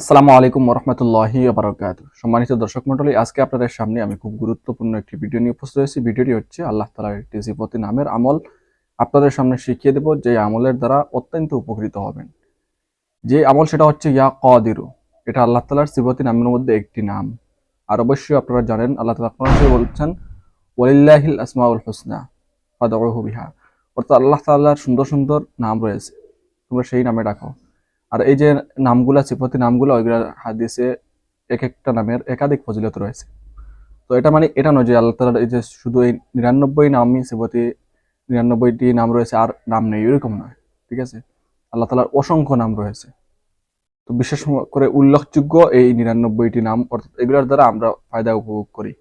আসসালামু আলাইকুম রহমতুল্লাহি বারকাত সম্মানিত দর্শক মন্ডলী আজকে আপনাদের সামনে আমি খুব গুরুত্বপূর্ণ একটি ভিডিও নিয়ে উপস্থিত হয়েছি। ভিডিওটি হচ্ছে আল্লাহ তালার একটি সিফতি নামের আমল। আপনাদের সামনে শিখিয়ে দেব যে আমলের দ্বারা অত্যন্ত উপকৃত হবেন। যে আমল সেটা হচ্ছে ইয়া কদিরু। এটা আল্লাহ তালার সিফতি নামের মধ্যে একটি নাম। আর অবশ্যই আপনারা জানেন, আল্লাহ তালা আপনারা বলছেন, ওয়ালিল্লাহিল আসমাউল হোসনা অর্থাৎ আল্লাহ তাল্লাহর সুন্দর সুন্দর নাম রয়েছে। তোমরা সেই নামে ডাকো। আর এই যে নামগুলা সিফতি নামগুলো, ওইগুলা হাদিসে এক একটা নামের একাধিক ফজিলত রয়েছে। তো এটা মানে এটা নয় যে আল্লাহ তালার এই যে শুধু এই নিরানব্বই নামই সিফতি নিরানব্বইটি নাম রয়েছে আর নাম নেই, এরকম নয়, ঠিক আছে? আল্লাহ তালার অসংখ্য নাম রয়েছে। তো বিশেষ করে উল্লেখযোগ্য এই নিরানব্বইটি নাম, অর্থাৎ এগুলোর দ্বারা আমরা ফায়দা উপভোগ করি।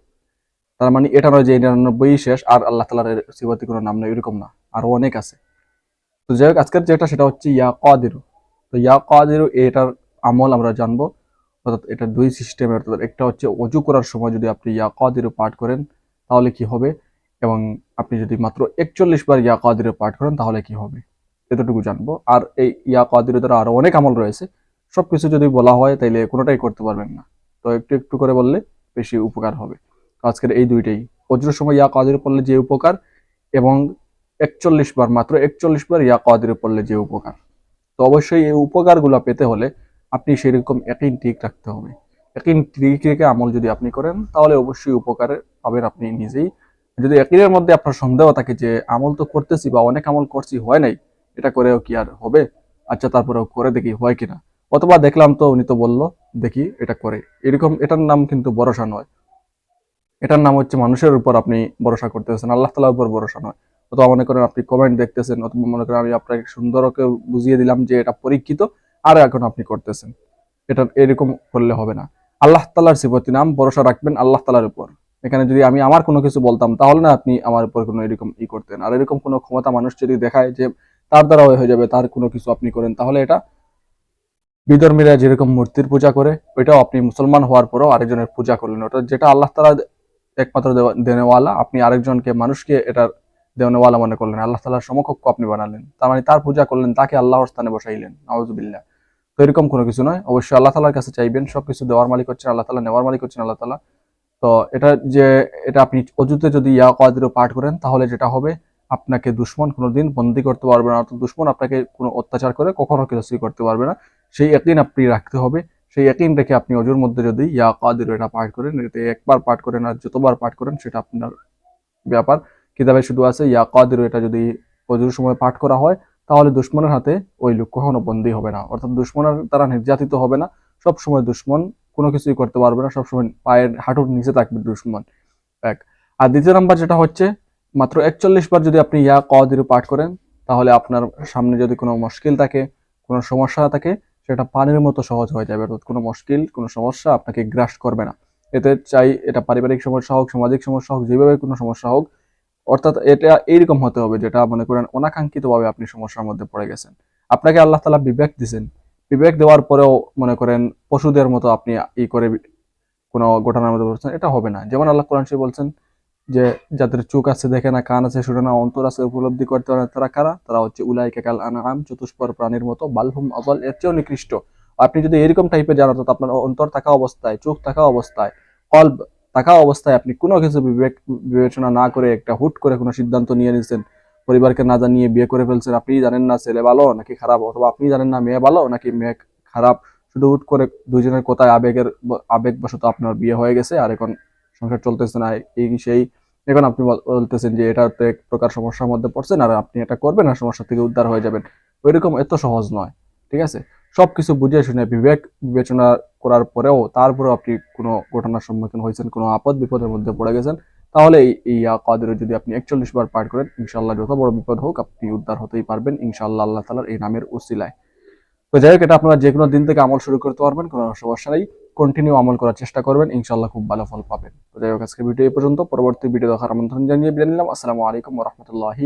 তার মানে এটা নয় যে এই নিরানব্বই শেষ আর আল্লাহ তালার সিফতি কোনো নাম নেই, এরকম না, আরও অনেক আছে। তো যাই হোক, আজকের যেটা সেটা হচ্ছে ইয়া কাদিরু। তো ইয়া কাদের, এটার আমল আমরা জানব। অর্থাৎ এটা দুই সিস্টেমের অর্থাৎ একটা হচ্ছে অজু করার সময় যদি আপনি ইয়া কাদের পাঠ করেন, তাহলে কি হবে? এবং আপনি যদি মাত্র একচল্লিশ বার ইয়া কাদের পাঠ করেন, তাহলে কি হবে? এতটুকু জানব। আর এই ইয়া কাদের দ্বারা আরও অনেক আমল রয়েছে। সব কিছু যদি বলা হয়, তাইলে কোনোটাই করতে পারবেন না। তো একটু একটু করে বললে বেশি উপকার হবে। আজকের এই দুইটাই। অজুর সময় ইয়া কাদের পড়লে যে উপকার, এবং একচল্লিশ বার, মাত্র একচল্লিশ বার ইয়া কাদের পড়লে যে উপকার। তো অবশ্যই এই উপকারগুলো পেতে হলে আপনি সেরকম একই ঠিক রাখতে হবে। একই ঠিক রেখে আমল যদি আপনি করেন, তাহলে অবশ্যই উপকার পাবেন আপনি নিজেই। যদি একইনের মধ্যে আপনার সন্দেহ থাকে যে আমল তো করতেছি বা অনেক আমল করছি, হয় নাই, এটা করেও কি আর হবে? আচ্ছা তারপরেও করে দেখি হয় কিনা। অথবা দেখলাম তো উনি তো বলল, দেখি এটা করে। এরকম এটার নাম কিন্তু ভরসা নয়। এটার নাম হচ্ছে মানুষের উপর আপনি ভরসা করতেছেন, আল্লাহ তালার উপর ভরসা নয়। অথবা মনে করেন আপনি কমেন্ট দেখতেছেন, অথবা মনে করেন আমি আপনাকে সুন্দরকে বুঝিয়ে দিলাম যে এটা পরীক্ষিত আর এখন আপনি করতেছেন। এটা এরকম করলে হবে না। আল্লাহ তালার সিফতি নাম, ভরসা রাখবেন আল্লাহ তালার উপর। এখানে যদি আমি আমার কোনো কিছু বলতাম, তাহলে না আপনি আমার উপর কোনো এরকম ই করতেন। আর এরকম কোনো ক্ষমতা মানুষ যদি দেখায় যে তার দ্বারা হয়ে যাবে, তার কোনো কিছু আপনি করেন, তাহলে এটা বিধর্মীরা যেরকম মূর্তির পূজা করে, ওইটাও আপনি মুসলমান হওয়ার পরেও আরেকজনের পূজা করলেন। ওটা যেটা আল্লাহ তালা একমাত্র দেনেওয়ালা, আপনি আরেকজনকে, মানুষকে এটার দেওয়ানেওয়ালা মনে করলেন, আল্লাহ তালার সমকক্ষ আপনি বানালেন। তার মানে তার পূজা করলেন, তাকে আল্লাহর স্থানে বসাইলেন। নওয়াজুবিল্লাহ তো এরকম কোনো কিছু নয়। অবশ্যই আল্লাহ তালার কাছে চাইবেন, সবকিছু দেওয়ার মালিক হচ্ছেন আল্লাহ তালা, নেওয়ার মালিক হচ্ছেন আল্লাহ তালা। তো এটা যে, এটা আপনি অজুতে যদি ইয়া কাদিরও পাঠ করেন, তাহলে যেটা হবে, আপনাকে দুশ্মন কোনোদিন বন্দি করতে পারবে না। অর্থাৎ দুশ্মন আপনাকে কোনো অত্যাচার করে কখনো কিছু করতে পারবে না। সেই একদিন আপনি রাখতে হবে। সেই একদিন রেখে আপনি অজুর মধ্যে যদি ইয়া কাদির এটা পাঠ করেন, এতে একবার পাঠ করেন আর যতবার পাঠ করেন, সেটা আপনার ব্যাপার। কিতাবে শুধু আছে, ইয়া কাদির, এটা যদি অজুর সময় পাঠ করা হয়, তাহলে দুশ্মনের হাতে ওই লোক কখনো বন্দী হবে না। অর্থাৎ দুশ্মনের দ্বারা নির্যাতিত হবে না। সব সময় দুশ্মন, কোনো কিছুই করতে পারবে না। সবসময় পায়ের হাঁটুর নিচে থাকবে দুশ্মন। এক। আর দ্বিতীয় নাম্বার যেটা হচ্ছে, মাত্র একচল্লিশ বার যদি আপনি ইয়া কদির পাঠ করেন, তাহলে আপনার সামনে যদি কোনো মুশকিল থাকে, কোনো সমস্যা থাকে, সেটা পানির মতো সহজ হয়ে যাবে। অর্থাৎ কোনো মুশকিল, কোনো সমস্যা আপনাকে গ্রাস করবে না। এতে চাই এটা পারিবারিক সমস্যা হোক, সামাজিক সমস্যা হোক, যেভাবে কোনো সমস্যা হোক অর্থাৎ এটা এইরকম হতে হবে যেটা মনে করেন অনাকাঙ্ক্ষিতভাবে আপনি সমস্যার মধ্যে পড়ে গেছেন। আপনাকে আল্লাহ তালা বিবেক দিছেন। বিবেক দেওয়ার পরেও মনে করেন পশুদের মতো আপনি ই করে কোনো ঘটনার মধ্যে পড়ছেন, এটা হবে না। যেমন আল্লাহ কোরআন শরীফ বলছেন যে, যাদের চোখ আছে দেখে না, কান আছে শুনে না, অন্তর আছে উপলব্ধি করতে পারে তারা কারা? তারা হচ্ছে উলাই কেকাল আনাম চতুষ্পর প্রাণীর মতো, বালহুম অবল এর চেয়েও নিকৃষ্ট। আপনি যদি এরকম টাইপের জানো আপনার অন্তর থাকা অবস্থায়, চোখ থাকা অবস্থায় কল্প থাকা অবস্থায় আপনি কোনো কিছু বিবেক, বিবেচনা না করে একটা হুট করে কোনো সিদ্ধান্ত নিয়ে নিয়েছেন পরিবারকে না জানিয়ে বিয়ে করে ফেলছেন আপনি জানেন না ছেলে ভালো নাকি খারাপ? অথবা আপনি জানেন না মেয়ে ভালো নাকি মেয়ে খারাপ? শুধু হুট করে দুইজনের কোথায় আবেগের আবেগবশত আপনার বিয়ে হয়ে গেছে আর এখন সংসার চলতেছে না, এই সেই, এখন আপনি বলতেছেন যে এটা তো এক প্রকার সমস্যার মধ্যে পড়ছেন আর আপনি এটা করবেন আর সমস্যা থেকে উদ্ধার হয়ে যাবেন। ওইরকম এত সহজ নয়, ঠিক আছে? সবকিছু বুঝে শুনে বিবেক বিবেচনা করার পরেও তারপরেও আপনি কোনো ঘটনার সম্মুখীন হয়েছেন, কোনো আপদ বিপদের মধ্যে পড়ে গেছেন, তাহলে এই কাদের যদি আপনি একচল্লিশ বার পাঠ করেন ইনশাল্লাহ যত বড় বিপদ হোক আপনি উদ্ধার হতেই পারবেন ইনশাল্লাহ আল্লাহ তালার এই নামের উসিলায় তো যাই হোক, এটা আপনারা যে কোনো দিন থেকে আমল শুরু করতে পারবেন, কোনো সমস্যা নেই কন্টিনিউ আমল করার চেষ্টা করবেন ইনশাল্লাহ খুব ভালো ফল পাবেন। তো যাই হোক আজকে ভিডিও এই পর্যন্ত, পরবর্তী ভিডিও দেখার আমন্ত্রণ জানিয়ে বিদায় নিলাম। আসসালামু আলাইকুম রহমতুল্লাহি